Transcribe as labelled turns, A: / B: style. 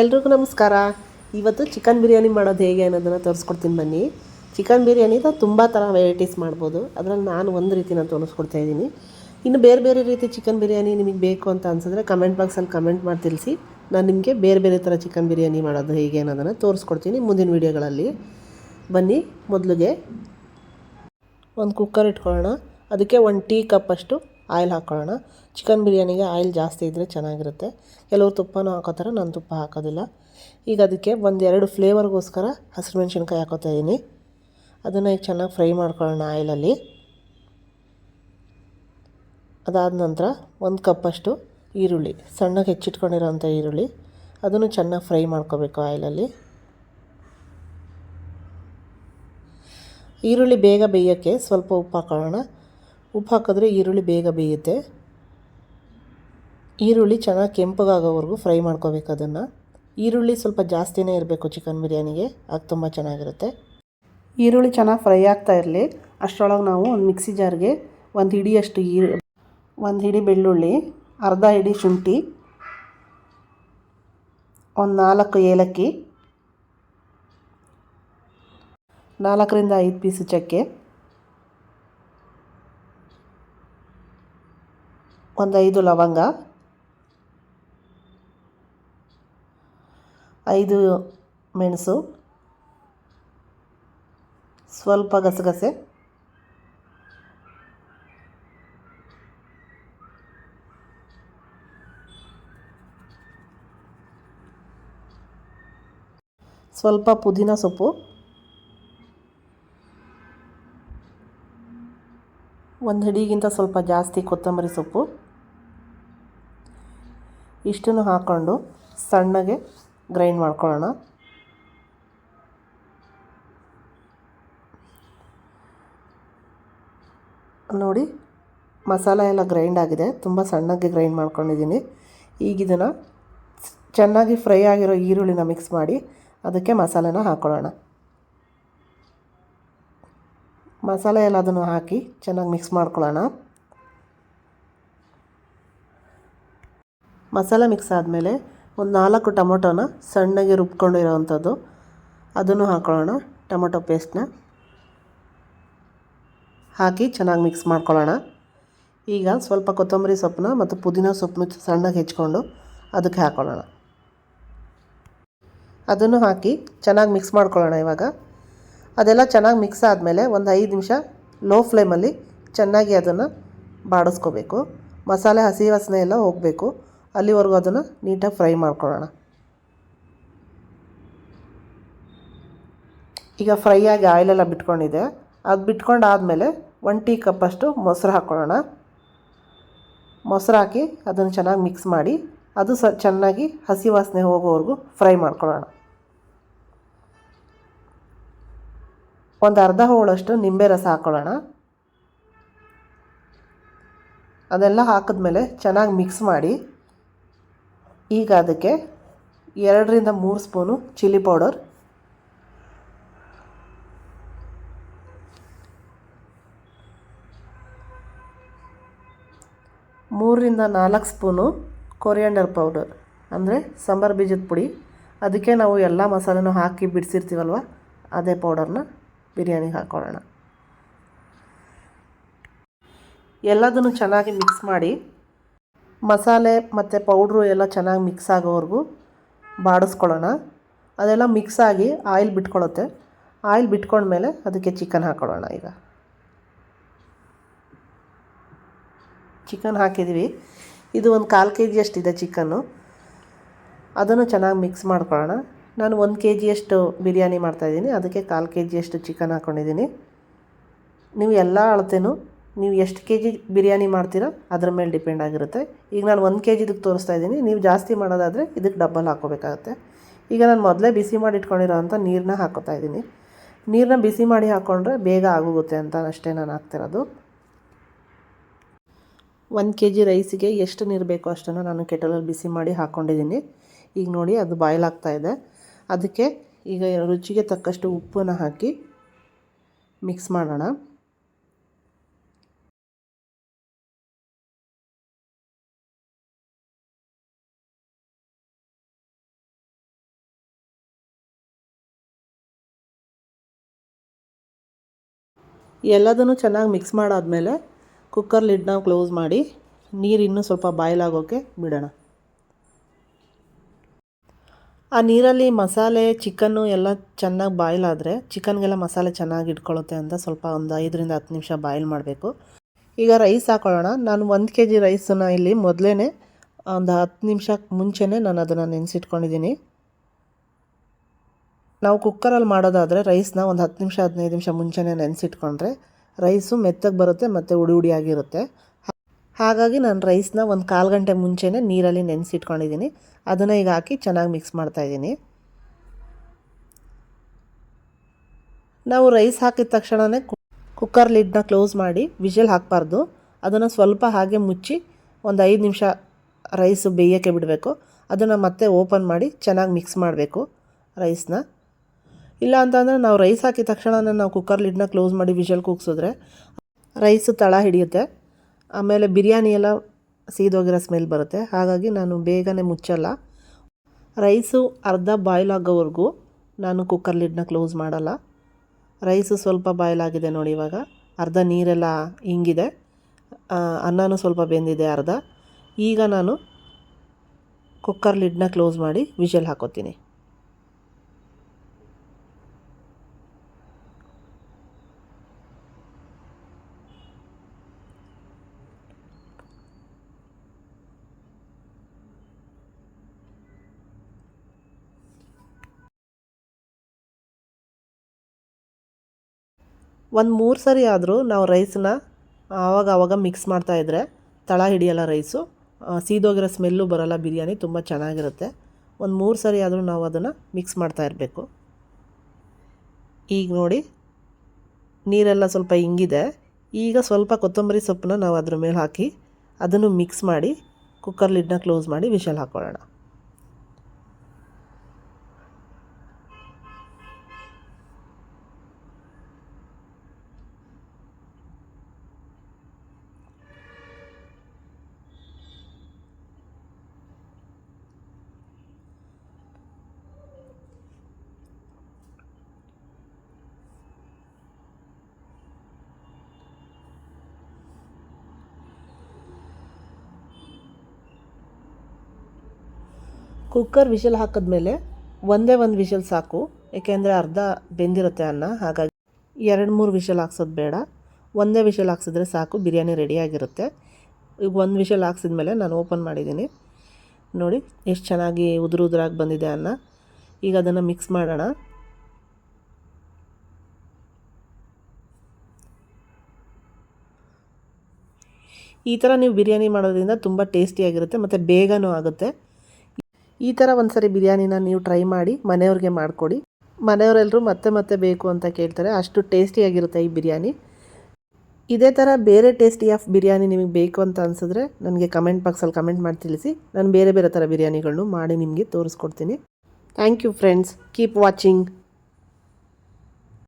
A: ಎಲ್ರಿಗೂ ನಮಸ್ಕಾರ. ಇವತ್ತು ಚಿಕನ್ ಬಿರಿಯಾನಿ ಮಾಡೋದು ಹೇಗೆ ಅನ್ನೋದನ್ನು ತೋರಿಸ್ಕೊಡ್ತೀನಿ ಬನ್ನಿ. ಚಿಕನ್ ಬಿರಿಯಾನಿದ ತುಂಬ ಥರ ವೆರೈಟೀಸ್ ಮಾಡ್ಬೋದು. ಅದರಲ್ಲಿ ನಾನು ಒಂದು ರೀತಿನ ತೋರಿಸ್ಕೊಡ್ತಾ ಇದ್ದೀನಿ. ಇನ್ನು ಬೇರೆ ಬೇರೆ ರೀತಿ ಚಿಕನ್ ಬಿರಿಯಾನಿ ನಿಮಗೆ ಬೇಕು ಅಂತ ಅನ್ಸಿದ್ರೆ ಕಮೆಂಟ್ ಬಾಕ್ಸಲ್ಲಿ ಕಮೆಂಟ್ ಮಾಡಿ ತಿಳಿಸಿ. ನಾನು ನಿಮಗೆ ಬೇರೆ ಬೇರೆ ಥರ ಚಿಕನ್ ಬಿರಿಯಾನಿ ಮಾಡೋದು ಹೇಗೆ ಅನ್ನೋದನ್ನು ತೋರಿಸ್ಕೊಡ್ತೀನಿ ಮುಂದಿನ ವೀಡಿಯೋಗಳಲ್ಲಿ. ಬನ್ನಿ, ಮೊದಲಿಗೆ ಒಂದು ಕುಕ್ಕರ್ ಇಟ್ಕೊಳ್ಳೋಣ. ಅದಕ್ಕೆ ಒಂದು ಟೀ ಕಪ್ಪಷ್ಟು ಆಯಿಲ್ ಹಾಕ್ಕೊಳ್ಳೋಣ ಚಿಕನ್ ಬಿರಿಯಾನಿಗೆ ಆಯಿಲ್ ಜಾಸ್ತಿ ಇದ್ದರೆ ಚೆನ್ನಾಗಿರುತ್ತೆ. ಕೆಲವರು ತುಪ್ಪನೂ ಹಾಕೋತಾರೆ, ನಾನು ತುಪ್ಪ ಹಾಕೋದಿಲ್ಲ. ಈಗ ಅದಕ್ಕೆ ಒಂದೆರಡು ಫ್ಲೇವರ್ಗೋಸ್ಕರ ಹಸಿರು ಮೆಣಸಿನ್ಕಾಯಿ ಹಾಕೋತಾ ಇದ್ದೀನಿ ಅದನ್ನು ಈಗ ಚೆನ್ನಾಗಿ ಫ್ರೈ ಮಾಡ್ಕೊಳ್ಳೋಣ ಆಯಿಲಲ್ಲಿ. ಅದಾದ ನಂತರ ಒಂದು ಕಪ್ಪಷ್ಟು ಈರುಳ್ಳಿ, ಸಣ್ಣಗೆ ಹೆಚ್ಚಿಟ್ಕೊಂಡಿರೋಂಥ ಈರುಳ್ಳಿ. ಅದನ್ನು ಚೆನ್ನಾಗಿ ಫ್ರೈ ಮಾಡ್ಕೋಬೇಕು ಆಯಿಲಲ್ಲಿ. ಈರುಳ್ಳಿ ಬೇಗ ಬೇಯೋಕ್ಕೆ ಸ್ವಲ್ಪ ಉಪ್ಪು ಹಾಕೊಳ್ಳೋಣ. ಉಪ್ಪು ಹಾಕಿದ್ರೆ ಈರುಳ್ಳಿ ಬೇಗ ಬೇಯುತ್ತೆ. ಈರುಳ್ಳಿ ಚೆನ್ನಾಗಿ ಕೆಂಪಗಾಗೋವರೆಗೂ ಫ್ರೈ ಮಾಡ್ಕೋಬೇಕು ಅದನ್ನು. ಈರುಳ್ಳಿ ಸ್ವಲ್ಪ ಜಾಸ್ತಿನೇ ಇರಬೇಕು ಚಿಕನ್ ಬಿರಿಯಾನಿಗೆ, ಅದು ತುಂಬ ಚೆನ್ನಾಗಿರುತ್ತೆ. ಈರುಳ್ಳಿ ಚೆನ್ನಾಗಿ ಫ್ರೈ ಆಗ್ತಾ ಇರಲಿ. ಅಷ್ಟರೊಳಗೆ ನಾವು ಒಂದು ಮಿಕ್ಸಿ ಜಾರ್ಗೆ ಒಂದು ಹಿಡಿಯಷ್ಟು ಈರು ಒಂದು ಹಿಡಿ ಬೆಳ್ಳುಳ್ಳಿ, ಅರ್ಧ ಹಿಡಿ ಶುಂಠಿ, ಒಂದು ನಾಲ್ಕು ಏಲಕ್ಕಿ, ನಾಲ್ಕರಿಂದ ಐದು ಪೀಸು ಚಕ್ಕೆ ಒಂದು ಐದು ಲವಂಗ. ಐದು ಮೆಣಸು. ಸ್ವಲ್ಪ ಗಸಗಸೆ. ಸ್ವಲ್ಪ ಪುದೀನ ಸೊಪ್ಪು. ಒಂದು ಹಿಡಿಗಿಂತ ಸ್ವಲ್ಪ ಜಾಸ್ತಿ ಕೊತ್ತಂಬರಿ ಸೊಪ್ಪು. ಇಷ್ಟನ್ನು ಹಾಕ್ಕೊಂಡು ಸಣ್ಣಗೆ ಗ್ರೈಂಡ್ ಮಾಡ್ಕೊಳ್ಳೋಣ. ನೋಡಿ, ಮಸಾಲ ಎಲ್ಲ ಗ್ರೈಂಡ್ ಆಗಿದೆ. ತುಂಬ ಸಣ್ಣಗೆ ಗ್ರೈಂಡ್ ಮಾಡ್ಕೊಂಡಿದ್ದೀನಿ. ಈಗ ಇದನ್ನು ಚೆನ್ನಾಗಿ ಫ್ರೈ ಆಗಿರೋ ಈರುಳ್ಳಿನ ಮಿಕ್ಸ್ ಮಾಡಿ ಅದಕ್ಕೆ ಮಸಾಲೆನ ಹಾಕ್ಕೊಳ್ಳೋಣ ಮಸಾಲೆ ಎಲ್ಲ ಅದನ್ನು ಹಾಕಿ ಚೆನ್ನಾಗಿ ಮಿಕ್ಸ್ ಮಾಡ್ಕೊಳ್ಳೋಣ. ಮಸಾಲೆ ಮಿಕ್ಸ್ ಆದಮೇಲೆ ಒಂದು ನಾಲ್ಕು ಟೊಮೊಟೊನ ಸಣ್ಣಗೆ ರುಬ್ಕೊಂಡಿರೋವಂಥದ್ದು ಅದನ್ನು ಹಾಕ್ಕೊಳ್ಳೋಣ ಟೊಮೊಟೊ ಪೇಸ್ಟ್ನ. ಹಾಕಿ ಚೆನ್ನಾಗಿ ಮಿಕ್ಸ್ ಮಾಡ್ಕೊಳ್ಳೋಣ. ಈಗ ಸ್ವಲ್ಪ ಕೊತ್ತಂಬರಿ ಸೊಪ್ಪನ್ನ ಮತ್ತು ಪುದೀನ ಸೊಪ್ಪನ್ನ ಸಣ್ಣಗೆ ಹೆಚ್ಕೊಂಡು ಅದಕ್ಕೆ ಹಾಕ್ಕೊಳ್ಳೋಣ ಅದನ್ನು ಹಾಕಿ ಚೆನ್ನಾಗಿ ಮಿಕ್ಸ್ ಮಾಡ್ಕೊಳ್ಳೋಣ ಇವಾಗ. ಅದೆಲ್ಲ ಚೆನ್ನಾಗಿ ಮಿಕ್ಸ್ ಆದಮೇಲೆ ಒಂದು ಐದು ನಿಮಿಷ ಲೋ ಫ್ಲೇಮಲ್ಲಿ ಚೆನ್ನಾಗಿ ಅದನ್ನು ಬಾಡಿಸ್ಕೋಬೇಕು. ಮಸಾಲೆ ಹಸಿ ವಾಸನೆ ಎಲ್ಲ ಹೋಗಬೇಕು. ಅಲ್ಲಿವರೆಗೂ ಅದನ್ನು ನೀಟಾಗಿ ಫ್ರೈ ಮಾಡ್ಕೊಳ್ಳೋಣ. ಈಗ ಫ್ರೈ ಆಗಿ ಆಯಿಲೆಲ್ಲ ಬಿಟ್ಕೊಂಡಿದೆ. ಅದು ಬಿಟ್ಕೊಂಡು ಆದಮೇಲೆ ಒನ್ ಟೀ ಕಪ್ಪಷ್ಟು ಮೊಸರು ಹಾಕ್ಕೊಳ್ಳೋಣ. ಮೊಸರು ಹಾಕಿ ಅದನ್ನು ಚೆನ್ನಾಗಿ ಮಿಕ್ಸ್ ಮಾಡಿ, ಅದು ಸ ಚೆನ್ನಾಗಿ ಹಸಿ ವಾಸನೆ ಹೋಗೋವರೆಗೂ ಫ್ರೈ ಮಾಡ್ಕೊಳ್ಳೋಣ. ಒಂದು ಅರ್ಧ ಹೋಳಷ್ಟು ನಿಂಬೆ ರಸ ಹಾಕ್ಕೊಳ್ಳೋಣ. ಅದೆಲ್ಲ ಹಾಕಿದ್ಮೇಲೆ ಚೆನ್ನಾಗಿ ಮಿಕ್ಸ್ ಮಾಡಿ ಈಗ ಅದಕ್ಕೆ ಎರಡರಿಂದ ಮೂರು ಸ್ಪೂನು ಚಿಲ್ಲಿ ಪೌಡರ್. ಮೂರರಿಂದ ನಾಲ್ಕು ಸ್ಪೂನು ಕೊರಿಯಾಂಡರ್ ಪೌಡರ್, ಅಂದರೆ ಸಾಂಬಾರ್ ಬೀಜದ ಪುಡಿ. ಅದಕ್ಕೆ ನಾವು ಎಲ್ಲ ಮಸಾಲೆನೂ ಹಾಕಿ ಬಿಡಿಸಿರ್ತೀವಲ್ವ, ಅದೇ ಪೌಡರ್ನ ಬಿರಿಯಾನಿಗೆ ಹಾಕ್ಕೊಳ್ಳೋಣ ಎಲ್ಲದನ್ನು ಚೆನ್ನಾಗಿ ಮಿಕ್ಸ್ ಮಾಡಿ ಮಸಾಲೆ ಮತ್ತು ಪೌಡ್ರು ಎಲ್ಲ ಚೆನ್ನಾಗಿ ಮಿಕ್ಸ್ ಆಗೋವರೆಗೂ ಬಾಡಿಸ್ಕೊಳ್ಳೋಣ. ಅದೆಲ್ಲ ಮಿಕ್ಸ್ ಆಗಿ ಆಯಿಲ್ ಬಿಟ್ಕೊಳ್ಳುತ್ತೆ. ಆಯಿಲ್ ಬಿಟ್ಕೊಂಡ್ಮೇಲೆ ಅದಕ್ಕೆ ಚಿಕನ್ ಹಾಕ್ಕೊಳ್ಳೋಣ ಈಗ. ಚಿಕನ್ ಹಾಕಿದ್ದೀವಿ ಇದು ಒಂದು ಕಾಲು ಕೆ ಜಿಯಷ್ಟಿದೆ ಚಿಕನ್ನು ಅದನ್ನು ಚೆನ್ನಾಗಿ ಮಿಕ್ಸ್ ಮಾಡ್ಕೊಳ್ಳೋಣ. ನಾನು ಒಂದು ಕೆ ಜಿಯಷ್ಟು ಬಿರಿಯಾನಿ ಮಾಡ್ತಾಯಿದ್ದೀನಿ ಅದಕ್ಕೆ ಕಾಲು ಕೆ ಜಿಯಷ್ಟು ಚಿಕನ್ ಹಾಕ್ಕೊಂಡಿದ್ದೀನಿ ನೀವು ಎಲ್ಲ ಅಳತೆನೂ ನೀವು ಎಷ್ಟು ಕೆ ಜಿ ಬಿರಿಯಾನಿ ಮಾಡ್ತೀರೋ ಅದ್ರ ಮೇಲೆ ಡಿಪೆಂಡ್ ಆಗಿರುತ್ತೆ. ಈಗ ನಾನು ಒಂದು ಕೆ ಜಿದಕ್ಕೆ ತೋರಿಸ್ತಾ ಇದ್ದೀನಿ. ನೀವು ಜಾಸ್ತಿ ಮಾಡೋದಾದರೆ ಇದಕ್ಕೆ ಡಬ್ಬಲ್ ಹಾಕೋಬೇಕಾಗುತ್ತೆ ಈಗ ನಾನು ಮೊದಲೇ ಬಿಸಿ ಮಾಡಿ ಇಟ್ಕೊಂಡಿರೋ ಅಂಥ ನೀರನ್ನ ಹಾಕೋತಾ ಇದ್ದೀನಿ. ನೀರನ್ನ ಬಿಸಿ ಮಾಡಿ ಹಾಕ್ಕೊಂಡ್ರೆ ಬೇಗ ಆಗೋಗುತ್ತೆ ಅಂತ ಅಷ್ಟೇ ನಾನು ಹಾಕ್ತಿರೋದು. ಒಂದು ಕೆ ಜಿ ರೈಸಿಗೆ ಎಷ್ಟು ನೀರು ಬೇಕೋ ಅಷ್ಟನ್ನು ನಾನು ಕೆಟಲಲ್ಲಿ ಬಿಸಿ ಮಾಡಿ ಹಾಕ್ಕೊಂಡಿದ್ದೀನಿ. ಈಗ ನೋಡಿ ಅದು ಬಾಯ್ಲ್ ಇದೆ. ಅದಕ್ಕೆ ಈಗ ರುಚಿಗೆ ತಕ್ಕಷ್ಟು ಉಪ್ಪನ್ನು ಹಾಕಿ ಮಿಕ್ಸ್ ಮಾಡೋಣ. ಎಲ್ಲದನ್ನು ಚೆನ್ನಾಗಿ ಮಿಕ್ಸ್ ಮಾಡಾದಮೇಲೆ ಕುಕ್ಕರ್ ಲಿಡ್ನ ಕ್ಲೋಸ್ ಮಾಡಿ ನೀರು ಇನ್ನೂ ಸ್ವಲ್ಪ ಬಾಯ್ಲ್ ಆಗೋಕ್ಕೆ ಬಿಡೋಣ. ಆ ನೀರಲ್ಲಿ ಮಸಾಲೆ ಚಿಕನ್ನು ಎಲ್ಲ ಚೆನ್ನಾಗಿ ಬಾಯ್ಲ್ ಆದರೆ ಚಿಕನ್ಗೆಲ್ಲ ಮಸಾಲೆ ಚೆನ್ನಾಗಿ ಇಟ್ಕೊಳ್ಳುತ್ತೆ ಅಂತ ಸ್ವಲ್ಪ ಒಂದು ಐದರಿಂದ ಹತ್ತು ನಿಮಿಷ ಬಾಯ್ಲ್ ಮಾಡಬೇಕು. ಈಗ ರೈಸ್ ಹಾಕೊಳ್ಳೋಣ. ನಾನು ಒಂದು ಕೆ ಜಿ ರೈಸನ್ನು ಇಲ್ಲಿ ಮೊದಲೇ ಒಂದು ಹತ್ತು ನಿಮಿಷಕ್ಕೆ ಮುಂಚೆನೇ ನಾನು ಅದನ್ನು ನೆನೆಸಿಟ್ಕೊಂಡಿದ್ದೀನಿ. ನಾವು ಕುಕ್ಕರಲ್ಲಿ ಮಾಡೋದಾದರೆ ರೈಸ್ನ ಒಂದು ಹತ್ತು ನಿಮಿಷ, ಹದಿನೈದು ನಿಮಿಷ ಮುಂಚೆನೇ ನೆನೆಸಿಟ್ಕೊಂಡ್ರೆ ರೈಸು ಮೆತ್ತಗೆ ಬರುತ್ತೆ ಮತ್ತು ಉಡಿ ಉಡಿಯಾಗಿರುತ್ತೆ ಹಾಗಾಗಿ ನಾನು ರೈಸ್ನ ಒಂದು ಕಾಲು ಗಂಟೆ ಮುಂಚೆನೇ ನೀರಲ್ಲಿ ನೆನೆಸಿಟ್ಕೊಂಡಿದ್ದೀನಿ ಅದನ್ನು ಈಗ ಹಾಕಿ ಚೆನ್ನಾಗಿ ಮಿಕ್ಸ್ ಮಾಡ್ತಾಯಿದ್ದೀನಿ ನಾವು ರೈಸ್ ಹಾಕಿದ ತಕ್ಷಣವೇ ಕುಕ್ಕರ್ ಲಿಡ್ನ ಕ್ಲೋಸ್ ಮಾಡಿ ವಿಷಲ್ ಹಾಕಬಾರ್ದು. ಅದನ್ನು ಸ್ವಲ್ಪ ಹಾಗೆ ಮುಚ್ಚಿ ಒಂದು ಐದು ನಿಮಿಷ ರೈಸು ಬೇಯೋಕ್ಕೆ ಬಿಡಬೇಕು. ಅದನ್ನು ಮತ್ತೆ ಓಪನ್ ಮಾಡಿ ಚೆನ್ನಾಗಿ ಮಿಕ್ಸ್ ಮಾಡಬೇಕು ರೈಸ್ನ ಇಲ್ಲ ಅಂತಂದರೆ ನಾವು ರೈಸ್ ಹಾಕಿದ ತಕ್ಷಣ ನಾವು ಕುಕ್ಕರ್ ಲಿಡ್ನ ಕ್ಲೋಸ್ ಮಾಡಿ ವಿಷಲ್ ಕೂಗ್ಸಿದ್ರೆ ರೈಸು ತಳ ಹಿಡಿಯುತ್ತೆ. ಆಮೇಲೆ ಬಿರಿಯಾನಿ ಎಲ್ಲ ಸೀದೋಗಿರೋ ಸ್ಮೆಲ್ ಬರುತ್ತೆ. ಹಾಗಾಗಿ ನಾನು ಬೇಗನೆ ಮುಚ್ಚಲ್ಲ. ರೈಸು ಅರ್ಧ ಬಾಯ್ಲ್ ಆಗೋವರೆಗೂ ನಾನು ಕುಕ್ಕರ್ ಲಿಡ್ನ ಕ್ಲೋಸ್ ಮಾಡಲ್ಲ. ರೈಸು ಸ್ವಲ್ಪ ಬಾಯ್ಲ್ ಆಗಿದೆ ನೋಡಿ ಇವಾಗ. ಅರ್ಧ ನೀರೆಲ್ಲ ಹಿಂಗಿದೆ ಅನ್ನನೂ ಸ್ವಲ್ಪ ಬೆಂದಿದೆ ಅರ್ಧ. ಈಗ ನಾನು ಕುಕ್ಕರ್ ಲಿಡ್ನ ಕ್ಲೋಸ್ ಮಾಡಿ ವಿಷಲ್ ಹಾಕೋತೀನಿ. ಒಂದು ಮೂರು ಸರಿ ಆದರೂ ನಾವು ರೈಸನ್ನ ಆವಾಗ ಆವಾಗ ಮಿಕ್ಸ್ ಮಾಡ್ತಾಯಿದ್ರೆ ತಳ ಹಿಡಿಯಲ್ಲ ರೈಸು ಸೀದೋಗಿರೋ ಸ್ಮೆಲ್ಲು ಬರೋಲ್ಲ ಬಿರಿಯಾನಿ ತುಂಬ ಚೆನ್ನಾಗಿರುತ್ತೆ. ಒಂದು ಮೂರು ಸರಿ ಆದರೂ ನಾವು ಅದನ್ನು ಮಿಕ್ಸ್ ಮಾಡ್ತಾ ಇರಬೇಕು. ಈಗ ನೋಡಿ, ನೀರೆಲ್ಲ ಸ್ವಲ್ಪ ಹಿಂಗಿದೆ ಈಗ ಸ್ವಲ್ಪ ಕೊತ್ತಂಬರಿ ಸೊಪ್ಪನ್ನ ನಾವು ಅದ್ರ ಮೇಲೆ ಹಾಕಿ ಅದನ್ನು ಮಿಕ್ಸ್ ಮಾಡಿ ಕುಕ್ಕರ್ ಲಿಡ್ನ ಕ್ಲೋಸ್ ಮಾಡಿ ವಿಷಲ್ ಹಾಕ್ಕೊಳ್ಳೋಣ ಕುಕ್ಕರ್ ವಿಷಲ್ ಹಾಕಿದ್ಮೇಲೆ ಒಂದೇ ಒಂದು ವಿಷಲ್ ಸಾಕು. ಏಕೆಂದರೆ ಅರ್ಧ ಬೆಂದಿರುತ್ತೆ ಅನ್ನ. ಹಾಗಾಗಿ ಎರಡು ಮೂರು ವಿಷಲ್ ಹಾಕ್ಸೋದು ಬೇಡ. ಒಂದೇ ವಿಷಲ್ ಹಾಕ್ಸಿದ್ರೆ ಸಾಕು. ಬಿರಿಯಾನಿ ರೆಡಿಯಾಗಿರುತ್ತೆ ಈಗ ಒಂದು ವಿಷಲ್ ಹಾಕ್ಸಿದ್ಮೇಲೆ ನಾನು ಓಪನ್ ಮಾಡಿದ್ದೀನಿ ನೋಡಿ, ಎಷ್ಟು ಚೆನ್ನಾಗಿ ಉದುರು ಉದುರಾಗಿ ಬಂದಿದೆ ಅನ್ನ. ಈಗ ಅದನ್ನು ಮಿಕ್ಸ್ ಮಾಡೋಣ. ಈ ಥರ ನೀವು ಬಿರಿಯಾನಿ ಮಾಡೋದ್ರಿಂದ ತುಂಬ ಟೇಸ್ಟಿಯಾಗಿರುತ್ತೆ ಮತ್ತು ಬೇಗನೂ ಆಗುತ್ತೆ. ಈ ಥರ ಒಂದು ಸರಿ ಬಿರಿಯಾನಿನ ನೀವು ಟ್ರೈ ಮಾಡಿ ಮನೆಯವ್ರಿಗೆ ಮಾಡಿಕೊಡಿ. ಮನೆಯವರೆಲ್ಲರೂ ಮತ್ತೆ ಮತ್ತೆ ಬೇಕು ಅಂತ ಕೇಳ್ತಾರೆ. ಅಷ್ಟು ಟೇಸ್ಟಿಯಾಗಿರುತ್ತೆ ಈ ಬಿರಿಯಾನಿ. ಇದೇ ಥರ ಬೇರೆ ಟೇಸ್ಟಿ ಆಫ್ ಬಿರಿಯಾನಿ ನಿಮಗೆ ಬೇಕು ಅಂತ ಅನಿಸಿದ್ರೆ ನನಗೆ ಕಮೆಂಟ್ ಬಾಕ್ಸಲ್ಲಿ ಕಮೆಂಟ್ ಮಾಡಿ ತಿಳಿಸಿ. ನಾನು ಬೇರೆ ಬೇರೆ ಥರ ಬಿರಿಯಾನಿಗಳನ್ನು ಮಾಡಿ ನಿಮಗೆ ತೋರಿಸ್ಕೊಡ್ತೀನಿ. Thank you friends keep watching